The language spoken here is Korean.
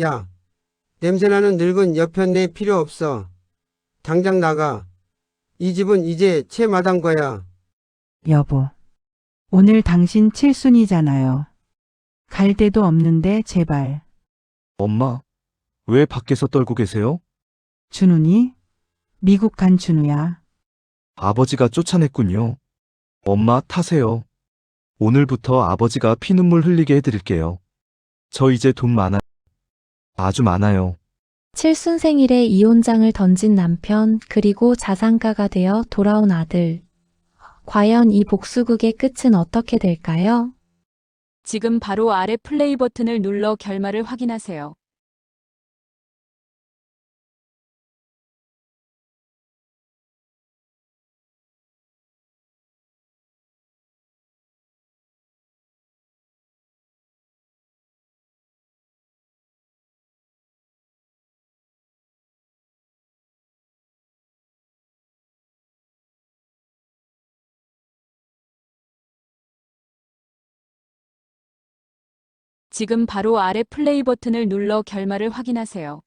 야, 냄새나는 늙은 여편 내 필요 없어. 당장 나가. 이 집은 이제 채 마당 거야. 여보. 오늘 당신 칠순이잖아요. 갈 데도 없는데 제발. 엄마, 왜 밖에서 떨고 계세요? 준훈이? 미국 간 준우야. 아버지가 쫓아냈군요. 엄마 타세요. 오늘부터 아버지가 피눈물 흘리게 해드릴게요. 저 이제 돈 많아요. 아주 많아요. 칠순 생일에 이혼장을 던진 남편, 그리고 자산가가 되어 돌아온 아들. 과연 이 복수극의 끝은 어떻게 될까요? 지금 바로 아래 플레이 버튼을 눌러 결말을 확인하세요. 지금 바로 아래 플레이 버튼을 눌러 결말을 확인하세요.